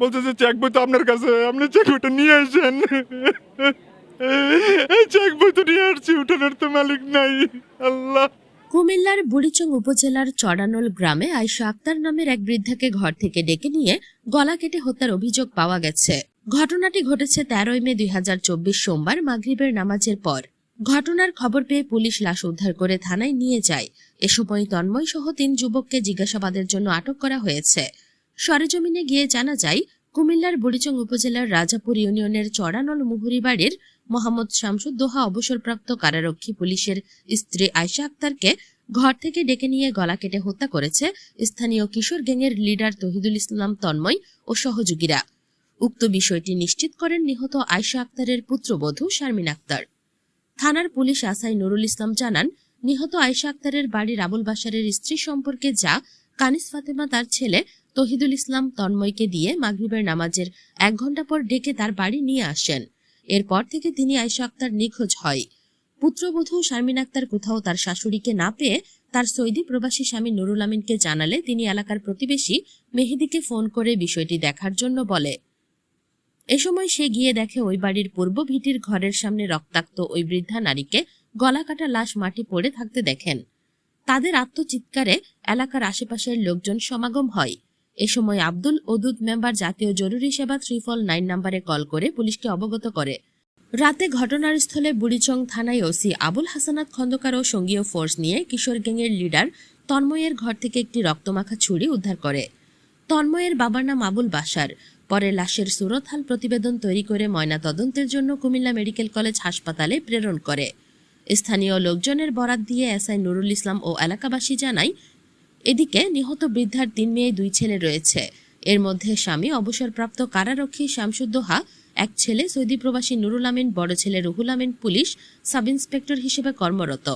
বলছে যে চেক বই তো আপনার কাছে, আপনি চেক বইটা নিয়ে আসেন। এই চেক বই তো নিয়ে আসছি, উঠানের তো মালিক নাই, আল্লাহ। কুমিল্লার বুড়িচং উপজেলার চড়ানোল গ্রামে আয়শা আক্তার নামের এক বৃদ্ধাকে ঘর থেকে ডেকে নিয়ে গলা কেটে হত্যার অভিযোগ পাওয়া গেছে। ঘটনাটি ঘটেছে তেরোই মে দুই হাজার চব্বিশ সোমবার মাগরিবের নামাজের পর। ঘটনার খবর পেয়ে পুলিশ লাশ উদ্ধার করে থানায় নিয়ে যায়। এ সময় তন্ময় সহ তিন যুবককে জিজ্ঞাসাবাদের জন্য আটক করা হয়েছে। সরেজমিনে গিয়ে জানা যায়, কুমিল্লার বুড়িচং উপজেলার রাজাপুর ইউনিয়নের চড়ানল মুহুরি বাড়ির মোহাম্মদ শামসুদ্দোহা অবসরপ্রাপ্ত কারারক্ষী পুলিশের স্ত্রী আয়শা আক্তারকে ঘর থেকে ডেকে নিয়ে গলা কেটে হত্যা করেছে স্থানীয় কিশোর গ্যাংয়ের লিডার তহিদুল ইসলাম তন্ময় ও সহযোগীরা। উক্ত বিষয়টি নিশ্চিত করেন নিহত আয়শা আক্তারের পুত্রবধূ শারমিন আক্তার। থানার পুলিশ আসাই নুরুল ইসলাম জানান, নিহত আয়শা আক্তারের বাড়ির আবুল বাসারের স্ত্রী সম্পর্কে যা কানিস ফাতেমা তার ছেলে তহিদুল ইসলাম তন্ময়কে দিয়ে মাগরিবের নামাজের এক ঘণ্টা পর ডেকে তার বাড়ি নিয়ে আসেন। এরপর থেকে তিনি আয়শা আক্তার নিখোঁজ হয়। পুত্রবধূ শারমিন আক্তার কোথাও তার শাশুড়িকে না পেয়ে তার সৌদি প্রবাসী স্বামী নুরুল আমিনকে জানালে তিনি এলাকার প্রতিবেশী মেহেদিকে ফোন করে বিষয়টি দেখার জন্য বলে। এ সময় সে গিয়ে দেখে ওই বাড়ির পূর্ব ভিটির ঘরের সামনে রক্তাক্ত ওই বৃদ্ধা নারীকে গলা কাটা লাশ মাটি পড়ে থাকতে দেখেন। তাদের আত্মচিৎকারে এলাকার আশেপাশের লোকজন সমাগম হয়। এ সময় আব্দুল ওদুদ মেম্বার জাতীয় জরুরি সেবা ত্রিফল নাইন নাম্বারে কল করে পুলিশকে অবগত করে। রাতে ঘটনার স্থলে বুড়িচং থানায় ওসি আবুল হাসানাত খন্দকার ও সঙ্গীয় ফোর্স নিয়ে কিশোর গ্যাংয়ের লিডার তন্ময়ের ঘর থেকে একটি রক্তমাখা ছুরি উদ্ধার করে। তন্ময়ের বাবার নাম আবুল বাসার পরে লাশের সুরতহাল প্রতিবেদন তৈরি করে ময়না তদন্তের জন্য কুমিল্লা মেডিকেল কলেজ হাসপাতালে প্রেরণ করে। স্থানীয় লোকজনের বরাত দিয়ে এসআই নুরুল ইসলাম ও এলাকাবাসী জানায়, এদিকে নিহত বৃদ্ধার তিন মেয়ে, দুই ছেলে রয়েছে। এর মধ্যে স্বামী, অবসরপ্রাপ্ত কারারক্ষী শামসুদ্দোহা এক ছেলে, সৌদি প্রবাসী নুরুল আমিন, বড় ছেলে Ruhul Amin, police sub inspector হিসেবে কর্মরত।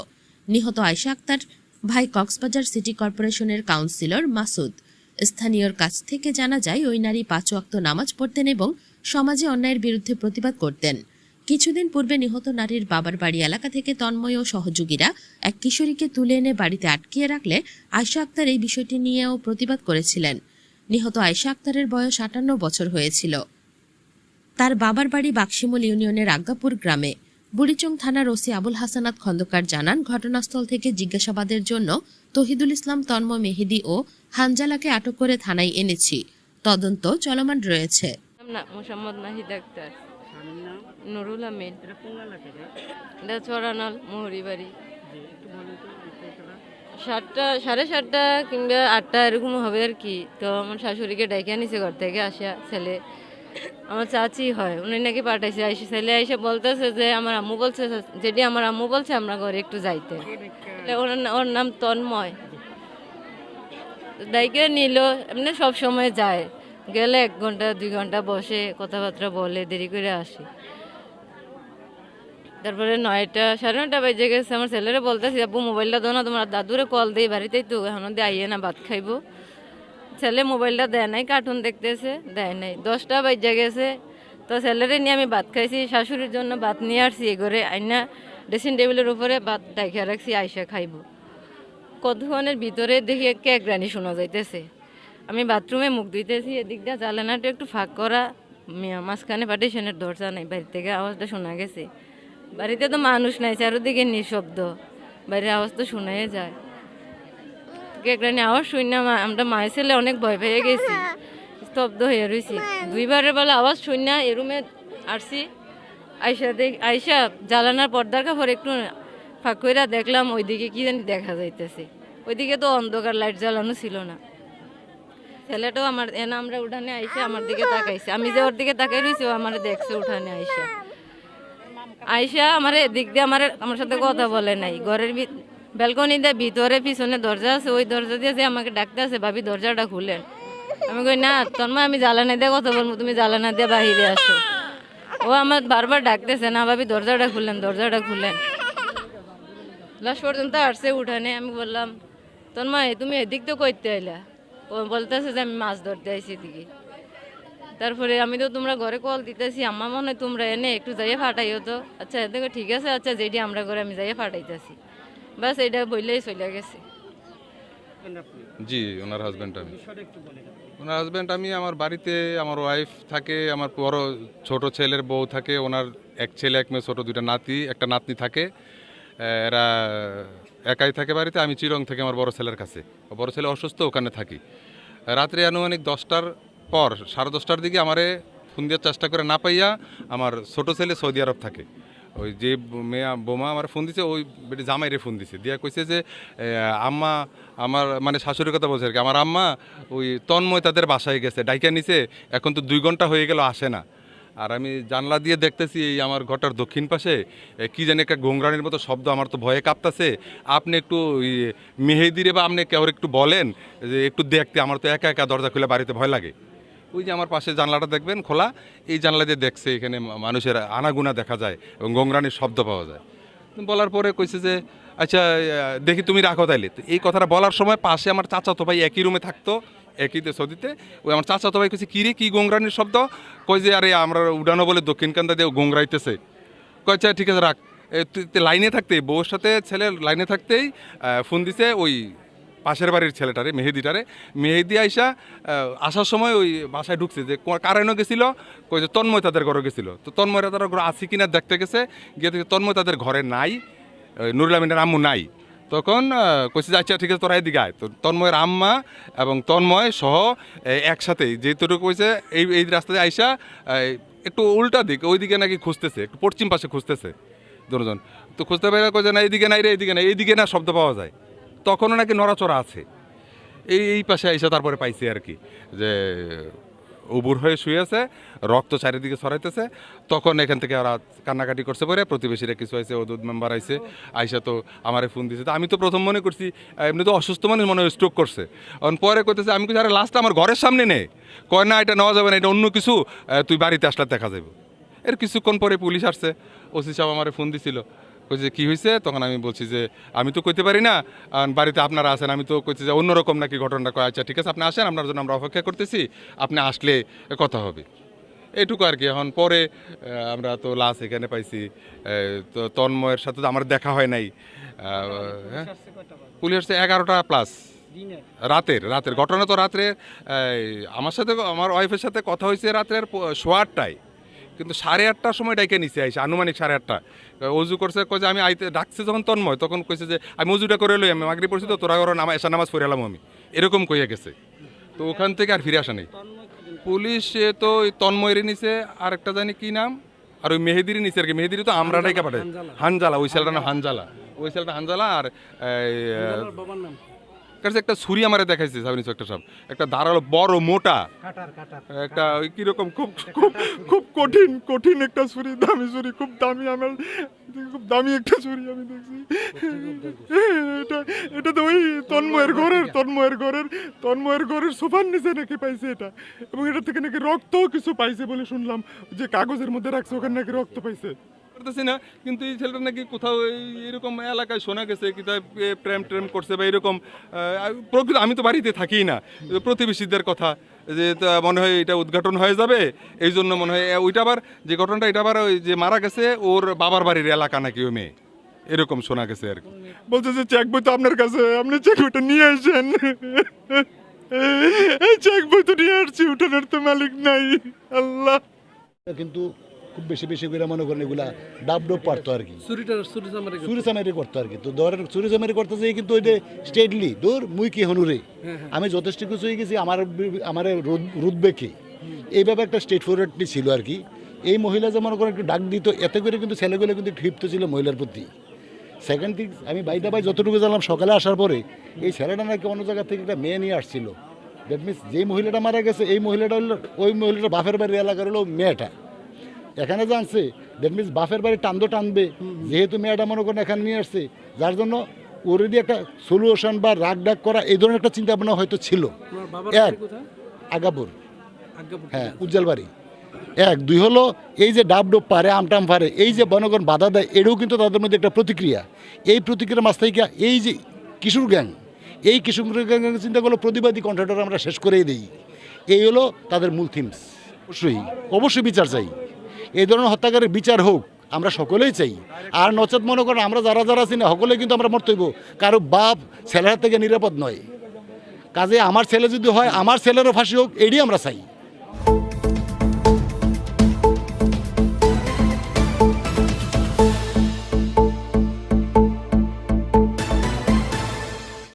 নিহত আয়শা আক্তার, ভাই কক্সবাজার সিটি কর্পোরেশনের কাউন্সিলর মাসুদ। স্থানীয়র কাছ থেকে জানা যায়, ওই নারী পাঁচ ওয়াক্ত নামাজ পড়তেন এবং সমাজে অন্যায়ের বিরুদ্ধে প্রতিবাদ করতেন। কিছুদিন পূর্বে নিহত নারীর বাবার বাড়ি এলাকা থেকে তন্ময় ও সহযোগীরা এক কিশোরীকে তুলে এনে বাড়িতে আটকিয়ে রাখলে আয়শা আক্তার এই বিষয়টি নিয়েও প্রতিবাদ করেছিলেন। নিহত আয়শা আক্তারের বয়স আটান্ন বছর হয়েছিল। তার বাবার বাড়ি বাক্সিমুল ইউনিয়নের আজ্ঞাপুর গ্রামে। বুড়িচং থানার ওসি আবুল হাসানাত খন্দকার জানান, ঘটনাস্থল থেকে জিজ্ঞাসাবাদের জন্য তহিদুল ইসলাম, তন্ময় মেহেদি ও হানজালাকে আটক করে থানায় এনেছি। তদন্ত চলমান রয়েছে। না মোসাম্মদ নাহিদ আক্তার। নুরুল আমিন। এটা চড়ানাল মোহরি বাড়ি। সাতটা সাড়ে সাতটা কিংবা আটটা এরকম হবে আর কি। তো আমার শাশুড়িকে ডেকে আনিছে ঘর থেকে আসা ছেলে। আমার চাচি হয় উনি নাকি পাঠাইছে। আইসে ছেলে আইসে বলতেছে যে আমার আম্মু বলছে যেটি আমার আম্মু বলছে আমরা ঘরে একটু যাইতে। ওর নাম তন্ময়। ডাইকে নিল এমনি সব সময় যায়। গেলে এক ঘণ্টা, দুই ঘণ্টা বসে কথাবার্তা বলে, দেরি করে আসি। তারপরে নয়টা, সাড়ে নয়টা বেজে গেছে। আমার ছেলেরা বলতেছি, আব্বু, মোবাইলটা দাও না, তোমার দাদুরে কল দিই, বাড়িতেই তো, এখন দিয়ে আইয়ে না, ভাত খাইবো। ছেলে মোবাইলটা দেয় নাই কার্টুন দেখতেছে, দেয় নাই। দশটা বেজে গেছে। তো ছেলেরে নিয়ে আমি ভাত খাইছি, শাশুড়ির জন্য ভাত নিয়ে আসছি এ করে আইনা ড্রেসিং টেবিলের উপরে ভাত ডাইখা রাখছি, আইসা খাইবো। কতক্ষণের ভিতরে দেখি কেক রানি শোনা যাইতেছে। আমি বাথরুমে মুখ ধুইতেছি এদিকটা জানালাটা একটু ফাঁক করা। মাঝখানে পার্টিশনের দরজা নাই বাড়ি থেকে আওয়াজটা শোনা গেছে। বাড়িতে তো মানুষ নাই, চারোদিকে নিঃশব্দ। বাইরের আওয়াজ তো শোনাই যায়। কেক আওয়াজ শুনি না আমরা মায়ের ছেলে অনেক ভয় পেয়ে গেছি। স্তব্ধ হয়ে রয়েছি দুইবারের বেলা আওয়াজ শুনি না এ আসছি। আইসা দেখ, আইসা জ্বালানার পর্দার কাপড় একটু ফাঁক কইরা দেখলাম, ওইদিকে কি জানি দেখা যাইতেছে। ওইদিকে তো অন্ধকার, লাইট জ্বালানো ছিল না। ছেলেটাও আমার এনা আমরা উঠানে আইসা আমার দিকে তাকাইছে। আমি যে ওর দিকে তাকাই রয়েছি ও আমার দেখছে উঠানে আইসা। আইসা আমার এদিক দিয়ে আমার আমার সাথে কথা বলে নাই। ঘরের ব্যালকনি দিয়ে ভিতরে পিছনে দরজা আছে, ওই দরজা দিয়ে যে আমাকে ডাকতে আছে, ভাবি, দরজাটা খুলেন। আমি কই, না তন্ময় আমি জ্বালানা দিয়ে কথা বলব, তুমি জ্বালানা দিয়ে বাহিরে আসো। ও আমার বারবার ডাকতেছে, না, ভাবি, দরজাটা খুললেন দরজাটা খুললেন লাস্ট পর্যন্ত আসছে উঠানে। আমি বললাম তন্ময় তুমি এদিক তো করতে ও বলতেছে যে আমি মাছ ধরতে আইছি এদিকে। তারপরে আমি তো তোমরা ঘরে কল দিতেছি আমার মনে তোমরা এনে একটু যাইয়ে ফাটাইও তো। আচ্ছা এদিকে ঠিক আছে আচ্ছা যেটি আমরা করে আমি যাইয়ে ফাটাইতেছি। বাস এটা বললেই চলে গেছে। জি, ওনার হাজবেন্ড আমি। ওনার হাজব্যান্ড আমি, আমার বাড়িতে আমার ওয়াইফ থাকে, আমার বড় ছোট ছেলের বউ থাকে, ওনার এক ছেলে, এক মেয়ে, ছোট দুইটা নাতি, একটা নাতনি থাকে। এরা একাই থাকে বাড়িতে, আমি চিরং থেকে আমার বড় ছেলের কাছে। বড় ছেলে অসুস্থ, ওখানে থাকি। রাত্রে আনুমানিক দশটার পর, সাড়ে দশটার দিকে আমারে ফোন দেওয়ার চেষ্টা করে না পাইয়া আমার ছোট ছেলে সৌদি আরব থাকে। ওই যে মেয়ে বোমা আমার ফোন দিছে, ওই বেটি জামাইরে ফোন দিছে। দিয়া কইছে যে আম্মা আমার মানে শাশুড়ির কথা বলছে আর কি, আমার আম্মা ওই তন্ময় তাদের বাসায় গেছে, ডাইকা নিছে, এখন তো দুই ঘণ্টা হয়ে গেল, আসে না। আর আমি জানলা দিয়ে দেখতেছি এই আমার ঘরটার দক্ষিণ পাশে কি জানি একটা গোংরানির মতো শব্দ আমার তো ভয়ে কাঁপতাছে। আপনি একটু মেহেদিরে বা আপনি কেউ একটু বলেন যে একটু দেখতে, আমার তো একা একা দরজা খুলে বাড়িতে ভয় লাগে। ওই যে আমার পাশে জানলাটা দেখবেন, খোলা, এই জানলা দিয়ে দেখছে এখানে মানুষের আনাগুনা দেখা যায় এবং গোংরানির শব্দ পাওয়া যায়। বলার পরে কইছে যে আচ্ছা দেখি তুমি রাখো তাইলে। এই কথাটা বলার সময় পাশে আমার চাচাতো ভাই একই রুমে থাকতো। একইতে সৌদিতে ওই আমার চাচাতো ভাই কইছে, কিরে, কি গোংরানির শব্দ? কই যে আরে, আমরা উড়ানো বলে দক্ষিণ কান্দা দিয়ে গোংরাইতেছে। কয় আচ্ছা ঠিক আছে, রাখ। লাইনে থাকতেই বউর সাথে ছেলে লাইনে থাকতেই ফোন দিছে ওই পাশের বাড়ির ছেলেটারে, মেহেদিটারে। মেহেদি আইসা আসার সময় ওই বাসায় ঢুকছে যে কারেনও গেছিল? কই যে তন্ময় তাদের ঘরে গেছিল। তো তন্ময় তাদের ঘরে আছে কিনা দেখতে গেছে, গিয়ে তন্ময় তাদের ঘরে নাই নুরুল আমিনের আম্মু নাই। তখন কইছে আচ্ছা ঠিক আছে তোরা এদিকে আয়। তো তন্ময়ের আম্মা এবং তন্ময় সহ এ, একসাথেই যেহেতু কইছে এই এই রাস্তাতে আইসা একটু উল্টা দিক ওইদিকে নাকি খুঁজতেছে একটু পশ্চিম পাশে খুঁজতেছে দুজন। তো খুঁজতে পারে কইছে না এইদিকে নাই রে এইদিকে নাই। এইদিকে না শব্দ পাওয়া যায়। তখনও নাকি নড়াচড়া আছে। এই এই পাশে আইসা তারপরে পাইছি আর কি যে উবুর হয়ে শুয়ে আছে, রক্ত চারিদিকে ছড়াইতেছে। তখন এখান থেকে ওরা কান্নাকাটি করছে পরে প্রতিবেশীরা কিছু আইসে ওদুদ মেম্বার আইসে আইসা তো আমারে ফোন দিছে। তো আমি তো প্রথম মনে করছি, এমনি তো অসুস্থ মানুষ মনে হয় স্ট্রোক করছে। অন পরে কইতেছে, আমি কিছু আরে লাস্ট আমার ঘরের সামনে নে। কয়, না, এটা নেওয়া যাবে না, এটা অন্য কিছু তুই বাড়িতে আসলে দেখা যাবে এর কিছুক্ষণ পরে পুলিশ আসছে, ওসি সাহেব আমারে ফোন দিছিল। কইছে কি হয়েছে তখন আমি বলছি যে আমি তো কইতে পারি না বাড়িতে আপনারা আছেন আমি তো কইছি যে অন্যরকম নাকি ঘটনাটা কয়। আচ্ছা ঠিক আছে আপনি আসেন আপনার জন্য আমরা অপেক্ষা করতেছি আপনি আসলে কথা হবে। এইটুকু আর কি এখন পরে আমরা তো লাশ এখানে পাইছি তো তন্ময়ের সাথে তো আমার দেখা হয় নাই। হ্যাঁ? পুলিশ আসছে এগারোটা প্লাস রাতের রাতের। ঘটনা তো রাত্রে আমার সাথে আমার ওয়াইফের সাথে কথা হয়েছে রাত্রের প- সোয়া আটটায়। কিন্তু সাড়ে আটটার সময় ডাইকে নিচে আইসে আনুমানিক সাড়ে আটটা। অজু করছে কয়ে যে আমি আইতে ডাকছে যখন তন্ময় তখন কইছে যে আমি অজুটা করে লই আমি মাগরি পড়ছি তো তোরা ওরা নামা এসা নামাজ পড়ে এলাম আমি। এরকম কইয়া গেছে। তো ওখান থেকে আর ফিরে আসা নেই। পুলিশ তো ওই তন্ময়েরই নিছে আর একটা জানি কি নাম? আর ওই মেহেদিরই নিছে আর কি। মেহেদিরই তো আমরা ডাইকা পাঠাই। হানজালা। ওই ছেলেটার নাম হানজালা। ওই ছেলেটা হানজালা আর বাবার নাম? কাছে একটা ছুরি আমারে দেখাইছে সাব ইন্সপেক্টর সাহেব। একটা ধারালো বড় মোটা। একটা কীরকম খুব খুব খুব কঠিন কঠিন একটা ছুরি দামি ছুরি খুব দামি আমার খুব দামি একটা ছুরি আমি দেখছি। এটা এটা তো ওই তন্ময়ের ঘরের তন্ময়ের ঘরের তন্ময়ের ঘরের সোফার নিচে নাকি পাইছে এটা। এবং এটা থেকে নাকি রক্তও কিছু পাইছে বলে শুনলাম যে কাগজের মধ্যে রাখছে ওখানে নাকি রক্ত পাইছে। করতেছি না কিন্তু এই ছেলেটা নাকি কোথাও এরকম এলাকায় শোনা গেছে কোথায় এ প্রেম ট্রেম করছে বা এরকম প্রকৃত আমি তো বাড়িতে থাকি না। প্রতিবেশীদের কথা যে তা মনে হয় এটা উদ্ঘাটন হয়ে যাবে এই জন্য মনে হয় ওইটা আবার যে ঘটনাটা এটা আবার ওই যে মারা গেছে ওর বাবার বাড়ির এলাকা নাকি ওই মেয়ে এরকম শোনা গেছে আর কি। বলছে যে চেক বই তো আপনার কাছে আপনি চেক বইটা নিয়ে আসেন। এই চেক বই তো নিয়ে আসছি উঠানের তো মালিক নাই আল্লাহ। কিন্তু খুব বেশি বেশি করে মনে করেন এগুলা ডাব ডোব পারতো আর কি। চুরি চামারি করতো। আর কি। তো ধরেন চুরি চামারি করতে যেয়ে কিন্তু ওই যে স্টেটলি দূর মুই কি হনুরে আমি যথেষ্ট কিছু হয়ে গেছি আমার আমার রুদবে কি? এইভাবে একটা স্টেট ফরওয়ার্ডটি ছিল আর কি। এই মহিলা যে মনে করেন একটু ডাক দিত এতে করে কিন্তু ছেলেগুলো কিন্তু ক্ষিপ্ত ছিল মহিলার প্রতি। সেকেন্ড থিং আমি বাইদা বাই যতটুকু জানলাম সকালে আসার পরে এই ছেলেটা নাকি অন্য জায়গা থেকে একটা মেয়ে নিয়ে আসছিল। দ্যাট মিনস যেই মহিলাটা মারা গেছে এই মহিলাটা হলো ওই মহিলাটা বাপের বাড়ির এলাকার হলো মেয়েটা। এখানে জানছে দ্যাট মিনস বাপের বাড়ি টানদো টানবে যেহেতু মেয়েটা মনে করেন এখানে নিয়ে আসছে যার জন্য অলরেডি একটা সলিউশন বা রাগ ডাক করা এই ধরনের একটা চিন্তা ভাবনা হয়তো ছিল। এক আগাপুর। হ্যাঁ উজ্জ্বল বাড়ি। এক দুই হলো এই যে ডাব ডোব পারে আমটাম পারে এই যে বনগণ বাধা দেয় এটাও কিন্তু তাদের মধ্যে একটা প্রতিক্রিয়া। এই প্রতিক্রিয়ার মাছ থেকে এই যে কিশোর গ্যাং এই কিশোর গ্যাং চিন্তা করল প্রতিবাদী কন্ট্রাক্টর আমরা শেষ করেই দিই। এই হলো তাদের মূল থিমস অবশ্যই অবশ্যই বিচার চাই। এই ধরনের হত্যাকারের বিচার হোক, আমরা সকলেই চাই। আর নচেত মনে করেন, আমরা যারা যারা আছি না, সকলেই কিন্তু আমরা মরতে কারও বাপ ছেলের থেকে নিরাপদ নয়। কাজে আমার ছেলে যদি হয়, আমার ছেলেরও ফাঁসি হোক এটি আমরা চাই।